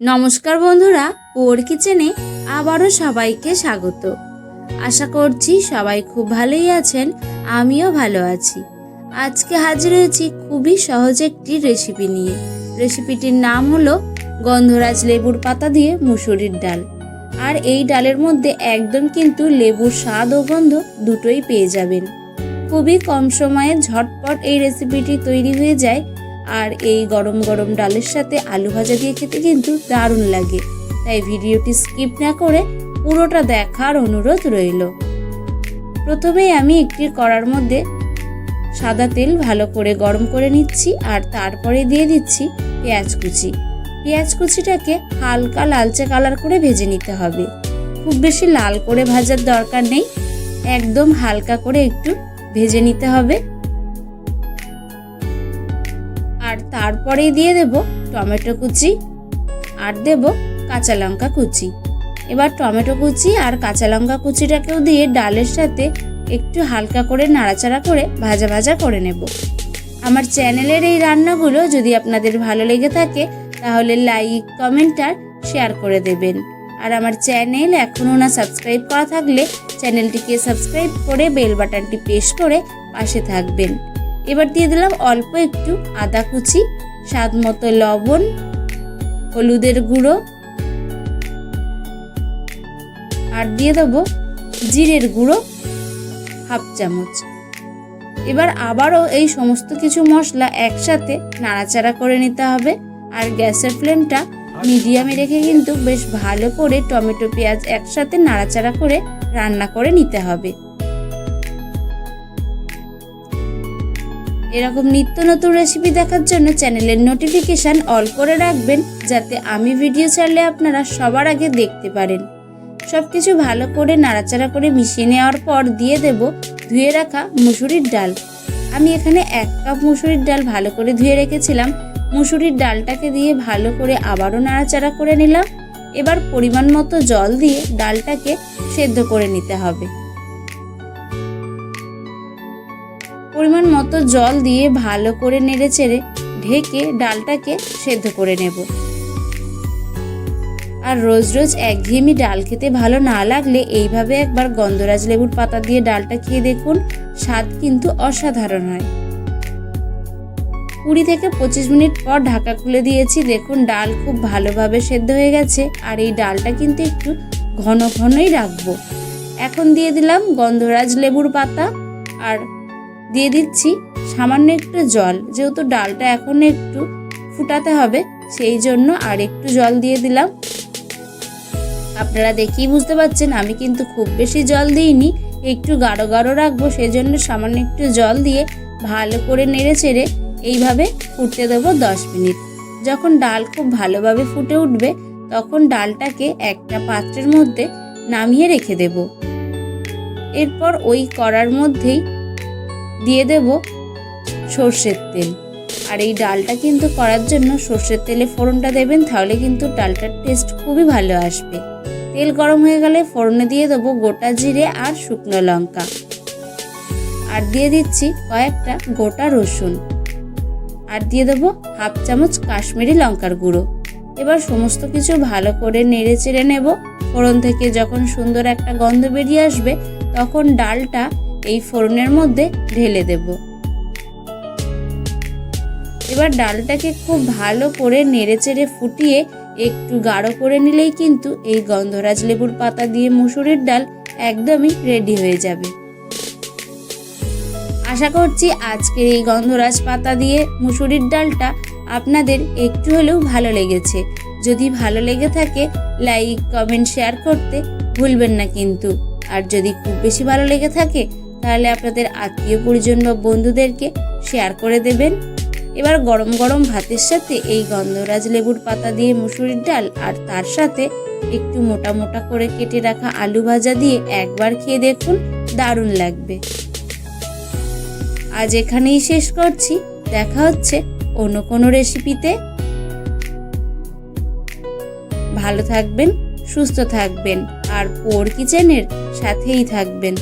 নমস্কার বন্ধুরা, পোর কিচেনে আবারও সবাইকে স্বাগত। আশা করছি সবাই খুব ভালোই আছেন, আমিও ভালো আছি। আজকে হাজির হয়েছি খুবই সহজ একটি রেসিপি নিয়ে। রেসিপিটির নাম হলো গন্ধরাজ লেবুর পাতা দিয়ে মুসুরির ডাল। আর এই ডালের মধ্যে একদম কিন্তু লেবুর স্বাদ ও গন্ধ দুটোই পেয়ে যাবেন। খুবই কম সময়ে ঝটপট এই রেসিপিটি তৈরি হয়ে যায় আর এই গরম গরম ডালের সাথে আলু ভাজা দিয়ে খেতে কিন্তু দারুণ লাগে। তাই ভিডিওটি স্কিপ না করে পুরোটা দেখার অনুরোধ রইল। প্রথমেই আমি একটি কড়ার মধ্যে সাদা তেল ভালো করে গরম করে নিচ্ছি আর তারপরে দিয়ে দিচ্ছি পেঁয়াজ কুচি। পেঁয়াজ কুচিটাকে হালকা লালচে কালার করে ভেজে নিতে হবে। খুব বেশি লাল করে ভাজার দরকার নেই। একদম হালকা করে একটু ভেজে নিতে হবে। তারপরেই দিয়ে দেব টমেটো কুচি আর দেব কাঁচা লঙ্কা কুচি। এবার টমেটো কুচি আর কাঁচা লঙ্কা কুচিটাকেও দিয়ে ডালের সাথে একটু হালকা করে নাড়াচাড়া করে ভাজা ভাজা করে নেব। আমার চ্যানেলের এই রান্নাগুলো যদি আপনাদের ভালো লেগে থাকে, তাহলে লাইক, কমেন্ট আর শেয়ার করে দেবেন। আর আমার চ্যানেল এখনও না সাবস্ক্রাইব করা থাকলে চ্যানেলটিকে সাবস্ক্রাইব করে বেল বাটনটি প্রেস করে পাশে থাকবেন। এবার দিয়ে দিলাম অল্প একটু আদা কুচি স্বাদ মতো লবণ, হলুদের গুঁড়ো আর দিয়ে দেবো জিরের গুঁড়ো হাফ চামচ। এবার আবারও এই সমস্ত কিছু মশলা একসাথে নাড়াচাড়া করে নিতে হবে আর গ্যাসের ফ্লেমটা মিডিয়ামে রেখে কিন্তু বেশ ভালো করে টমেটো, পেঁয়াজ একসাথে নাড়াচাড়া করে রান্না করে নিতে হবে। এরকম নিত্য নতুন রেসিপি দেখার জন্য চ্যানেলের নোটিফিকেশান অল করে রাখবেন, যাতে আমি ভিডিও ছাড়লে আপনারা সবার আগে দেখতে পারেন। সব কিছু ভালো করে নাড়াচাড়া করে মিশিয়ে নেওয়ার পর দিয়ে দেব ধুয়ে রাখা মুসুরির ডাল। আমি এখানে এক কাপ মুসুরির ডাল ভালো করে ধুয়ে রেখেছিলাম। মুসুরির ডালটাকে দিয়ে ভালো করে আবারও নাড়াচাড়া করে নিলাম। এবার পরিমাণ মতো জল দিয়ে ডালটাকে সেদ্ধ করে নিতে হবে। পরিমাণ মতো জল দিয়ে ভালো করে নেড়ে চেড়ে ঢেকে ডালটাকে সেদ্ধ করে নেব। আর রোজ রোজ একঘেয়েমি ডাল খেতে ভালো না লাগলে এইভাবে একবার গন্ধরাজ লেবুর পাতা দিয়ে ডালটা খেয়ে দেখুন, স্বাদ কিন্তু অসাধারণ হয়। কুড়ি থেকে পঁচিশ মিনিট পর ঢাকা খুলে দিয়েছি, দেখুন ডাল খুব ভালোভাবে সেদ্ধ হয়ে গেছে, আর এই ডালটা কিন্তু একটু ঘন ঘনই রাখব। এখন দিয়ে দিলাম গন্ধরাজ লেবুর পাতা, আর দিয়ে দিচ্ছি সামান্য একটু জল। যেহেতু ডালটা এখন একটু ফুটাতে হবে, সেই জন্য আর একটু জল দিয়ে দিলাম। আপনারা দেখেই বুঝতে পারছেন, আমি কিন্তু খুব বেশি জল দিইনি। একটু গাঢ় গাঢ় রাখব, সেজন্য সামান্য একটু জল দিয়ে ভালো করে নেড়ে চেড়ে এইভাবে ফুটতে দেবো দশ মিনিট। যখন ডাল খুব ভালোভাবে ফুটে উঠবে, তখন ডালটাকে একটা পাত্রের মধ্যে নামিয়ে রেখে দেব। এরপর ওই কড়ার মধ্যেই দিয়ে দেব সর্ষের তেল। আর এই ডালটা কিন্তু করার জন্য সর্ষের তেলে ফোড়নটা দেবেন, তাহলে কিন্তু ডালটার টেস্ট খুবই ভালো আসবে। তেল গরম হয়ে গেলে ফোড়নে দিয়ে দেবো গোটা জিরে আর শুকনো লঙ্কা। আর দিয়ে দিচ্ছি কয়েকটা গোটা রসুন। আর দিয়ে দেবো হাফ চামচ কাশ্মীরি লঙ্কার গুঁড়ো। এবার সমস্ত কিছু ভালো করে নেড়ে চেড়ে নেব। ফোড়ন থেকে যখন সুন্দর একটা গন্ধ বেরিয়ে আসবে, তখন ডালটা এই ফোড়নের মধ্যে ঢেলে দেব। এবার ডালটাকে খুব ভালো করে নেড়ে চেড়ে ফুটিয়ে একটু গাঢ় করে নিলেই কিন্তু এই গন্ধরাজ লেবুর পাতা দিয়ে মুসুরির ডাল একদমই রেডি হয়ে যাবে। আশা করছি আজকের এই গন্ধরাজ পাতা দিয়ে মুসুরির ডালটা আপনাদের একটু হলেও ভালো লেগেছে। যদি ভালো লেগে থাকে, লাইক, কমেন্ট, শেয়ার করতে ভুলবেন না কিন্তু। আর যদি খুব বেশি ভালো লেগে থাকে তাহলে আপনাদের আত্মীয় পরিজন বা বন্ধুদেরকে শেয়ার করে দেবেন। এবার গরম গরম ভাতের সাথে এই গন্ধরাজ লেবুর পাতা দিয়ে মুসুরির ডাল আর তার সাথে একটু মোটা মোটা করে কেটে রাখা আলু ভাজা দিয়ে একবার খেয়ে দেখুন, দারুণ লাগবে। আজ এখানেই শেষ করছি। দেখা হচ্ছে অন্য কোনো রেসিপিতে ভালো থাকবেন, সুস্থ থাকবেন, আর পোর কিচেনের সাথেই থাকবেন।